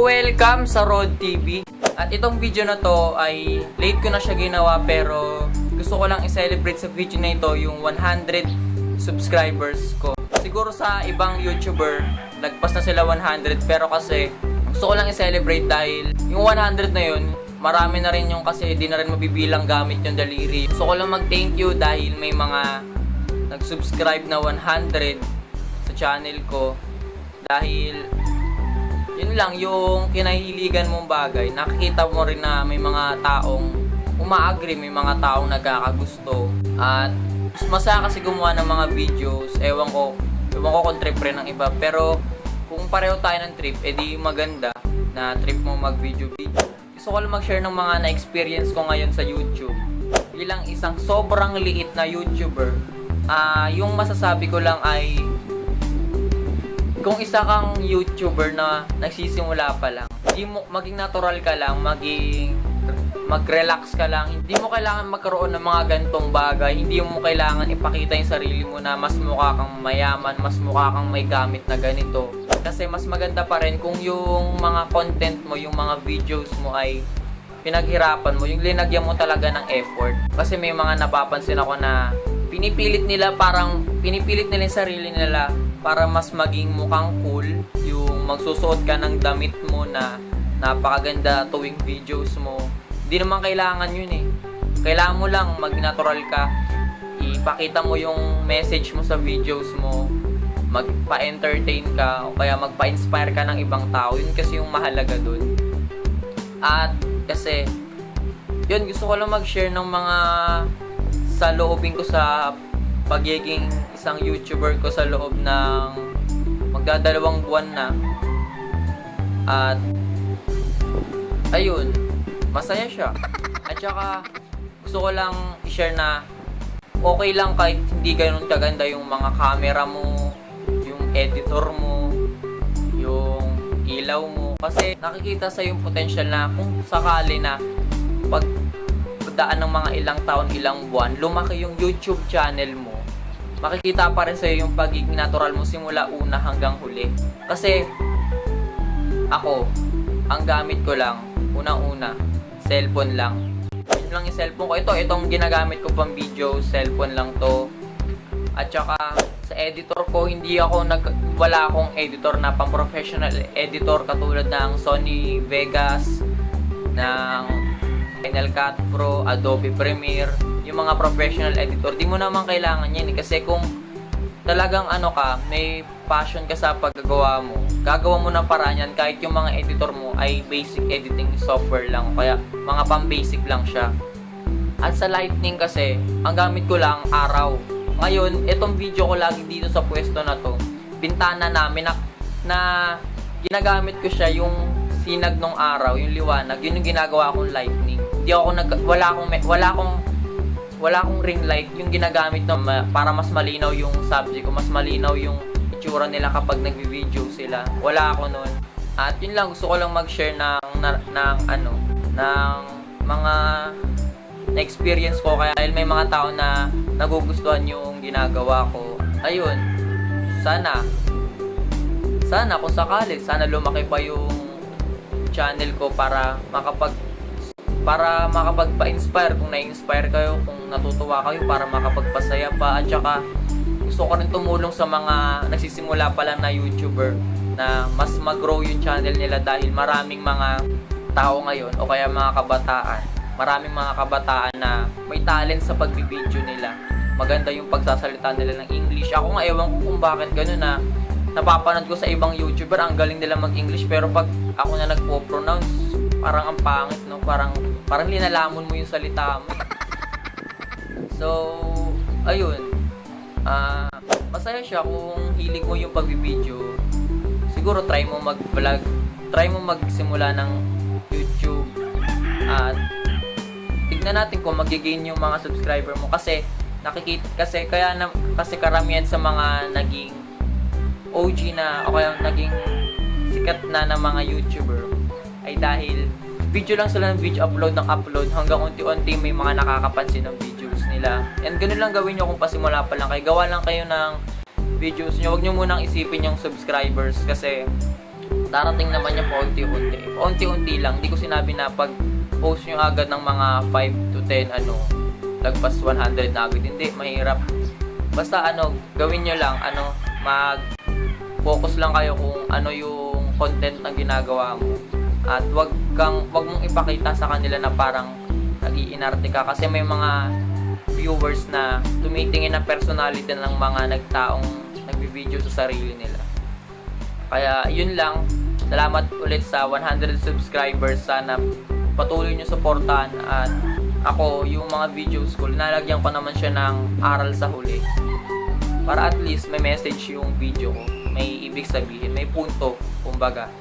Welcome sa Rod TV. At itong video na to ay late ko na siya ginawa pero gusto ko lang i-celebrate sa video na ito yung 100 subscribers ko. Siguro sa ibang YouTuber, lagpas na sila 100 pero kasi gusto ko lang i-celebrate dahil yung 100 na yun, marami na rin yung kasi di na rin mabibilang gamit yung daliri. Gusto ko lang mag-thank you dahil may mga nag-subscribe na 100 sa channel ko dahil yun lang yung kinahiligan mong bagay nakikita mo rin na may mga taong umaagree may mga taong nagkakagusto. At mas masaya kasi gumawa ng mga videos. Ewan ko ewan ko kung trip rin ng iba. Pero kung pareho tayo ng trip edi maganda na trip mo mag video video gusto ko lang mag-share ng mga na-experience ko ngayon sa YouTube. Bilang isang sobrang liit na YouTuber. Ah yung masasabi ko lang ay kung isa kang YouTuber na nagsisimula pa lang, hindi mo maging natural ka lang, maging mag-relax ka lang. Hindi mo kailangan magkaroon ng mga gantong bagay. Hindi mo kailangan ipakita yung sarili mo na mas mukha kang mayaman, mas mukha kang may gamit na ganito. Kasi mas maganda pa rin kung yung mga content mo, yung mga videos mo ay pinaghirapan mo, yung linagyan mo talaga ng effort. Kasi may mga napapansin ako na pinipilit nila parang pinipilit nila yung sarili nila para mas maging mukhang cool yung magsusuot ka ng damit mo na napakaganda tuwing videos mo. Hindi naman kailangan yun eh. Kailangan mo lang mag-natural ka. Ipakita mo yung message mo sa videos mo. Magpa-entertain ka o kaya magpa-inspire ka ng ibang tao. Yun kasi yung mahalaga dun. At kasi yun gusto ko lang mag-share ng mga sa loobin ko sa pagiging isang YouTuber ko sa loob ng magdadalawang buwan na. At ayun, masaya siya. At saka gusto ko lang i-share na okay lang kahit hindi ganun kaganda yung mga camera mo, yung editor mo, yung ilaw mo. Kasi nakikita sa yung potential na kung sakali na pag daan ng mga ilang taon, ilang buwan, lumaki yung YouTube channel mo, makikita pa rin sa'yo yung pagiging natural mo simula una hanggang huli. Kasi, ako, ang gamit ko lang, unang-una, cellphone lang. Yun lang yung cellphone ko. Ito, itong ginagamit ko pang video, cellphone lang to. At saka, sa editor ko, hindi ako nag... Wala akong editor na pang professional editor katulad ng Sony Vegas, ng Final Cut Pro, Adobe Premiere, yung mga professional editor, di mo naman kailangan yan eh. Kasi kung talagang ano ka, may passion ka sa paggagawa mo, gagawa mo ng paraan yan kahit yung mga editor mo ay basic editing software lang. Kaya mga pang basic lang siya. At sa lightning kasi, ang gamit ko lang araw. Ngayon, itong video ko lagi dito sa pwesto na to, bintana namin na, na ginagamit ko siya yung sinag nung araw, yung liwanag, yun yung ginagawa kong lightning. Hindi ako nag wala akong wala akong wala akong ring light yung ginagamit na ma- para mas malinaw yung subject ko, mas malinaw yung itsura nila kapag nagvi-video sila. Wala ako noon. At yun lang gusto ko lang mag-share ng, na, ng ano, ng mga na-experience ko kaya may mga tao na nagugustuhan yung ginagawa ko. Ayun. Sana sana kung sakali, sana lumaki pa yung channel ko para makapag para makapagpa-inspire. Kung na-inspire kayo, kung natutuwa kayo para makapagpasaya pa. At saka gusto ko rin tumulong sa mga nagsisimula pa lang na YouTuber na mas mag-grow yung channel nila dahil maraming mga tao ngayon o kaya mga kabataan maraming mga kabataan na may talent sa pagbibideo nila. Maganda yung pagsasalita nila ng English. Ako nga ewan ko kung bakit ganun na napapanood ko sa ibang YouTuber ang galing nila mag-English. Pero pag ako na nagpo-pronounce parang ang pangit no? Parang parang linalamon mo yung salita mo. So ayun. Ah masaya siya kung hilig mo yung pagbibideo siguro try mo mag-vlog try mo magsimula ng YouTube. At tignan natin kung magigain yung mga subscriber mo. Kasi nakikita kasi kaya na, kasi karamihan sa mga naging OG na o kaya naging sikat na ng mga YouTuber ay dahil video lang sila ng video upload ng upload hanggang unti-unti may mga nakakapansin ng videos nila. And ganun lang gawin nyo kung pasimula pa lang kayo. Gawa lang kayo ng videos nyo. Huwag nyo munang isipin yung subscribers kasi darating naman yan paunti-unti. Paunti-unti lang. Hindi ko sinabi na pag post nyo agad ng mga 5 to 10 ano, lagpas 100 na agad. Hindi, mahirap. Basta ano, gawin nyo lang, ano, mag focus lang kayo kung ano yung content na ginagawa mo. At wag kang wag mong ipakita sa kanila na parang nag-iinarte ka kasi may mga viewers na tumitingin ng personality ng mga nagtaong nagbi-video sa sarili nila. Kaya yun lang. Salamat ulit sa 100 subscribers. Sana patuloy nyo suportahan at ako yung mga videos ko, linalagyan ko naman siya ng aral sa huli. Para at least may message yung video ko. May ibig sabihin, may punto, kumbaga.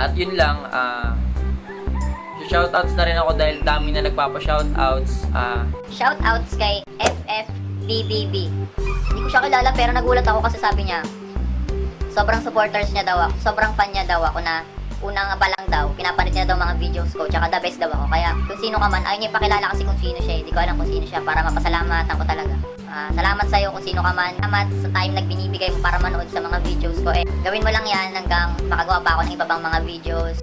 At yun lang, ah shoutouts na rin ako dahil dami na nagpapa-shoutouts. Ah, Shoutouts kay FFBBB. Hindi ko siya kilala pero nagulat ako kasi sabi niya, sobrang supporters niya daw ako, sobrang fan niya daw ako na unang pa lang daw, pinapanood niya daw mga videos ko, tsaka the best daw ako. Kaya kung sino ka man, ayaw niya ipakilala kasi kung sino siya, hindi ko alam kung sino siya para mapasalamatan ko talaga. Ah, salamat sa'yo kung sino ka man. Salamat sa time nagbinibigay mo para manood sa mga videos ko. Eh, gawin mo lang yan hanggang makagawa pa ako ng iba pang mga videos.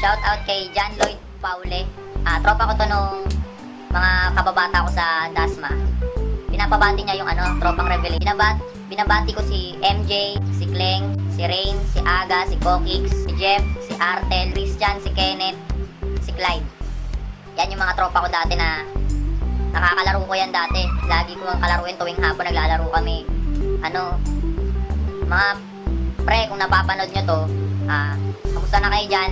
Shout out kay John Lloyd Paule. Ah, tropa ko to nung mga kababata ko sa Dasma. Pinapabati niya yung ano, tropang revelation. Binabat, binabati ko si MJ, si Kleng, si Rain, si Aga, si Kokix, si Jeff, si Artel, Christian, si Kenneth, si Clyde. Yan yung mga tropa ko dati na nakakalaro ko yan dati. Lagi ko ang kalaruin tuwing hapon naglalaro kami. Ano, mga pre, kung napapanood nyo to, ah, kamusta na kayo dyan?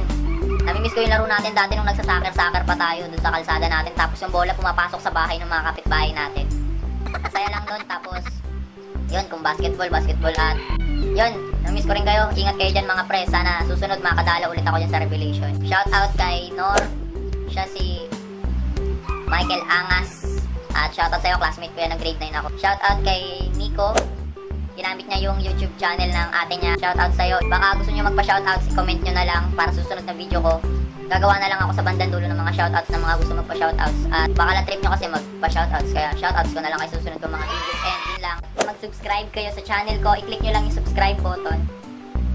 Namimiss ko yung laro natin dati nung nagsasakar-sakar pa tayo dun sa kalsada natin. Tapos yung bola pumapasok sa bahay ng mga kapitbahay natin. Masaya lang nun. Tapos, yun, kung basketball, basketball at yun, namimiss ko rin kayo. Ingat kayo dyan mga pre. Sana susunod makadala ulit ako dyan sa Revelation. Shout out kay Nor. Siya si Michael Angas. At shout out sa'yo, classmate ko yan ng grade 9 ako. Shout out kay Nico. Ginamit niya yung YouTube channel ng ate niya. Shoutout sa'yo. Baka gusto niyo magpa-shoutout, comment nyo na lang para susunod na video ko. Gagawa na lang ako sa bandang dulo ng mga shoutouts ng mga gusto magpa-shoutouts. At baka lang trip nyo kasi magpa-shoutouts. Kaya shoutouts ko na lang ay susunod ng mga videos. And yun lang. Mag-subscribe kayo sa channel ko. I-click nyo lang yung subscribe button.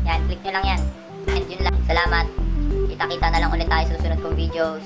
Yan, click nyo lang yan. And yun lang. Salamat. Kita-kita na lang ulit tayo sa susunod kong videos.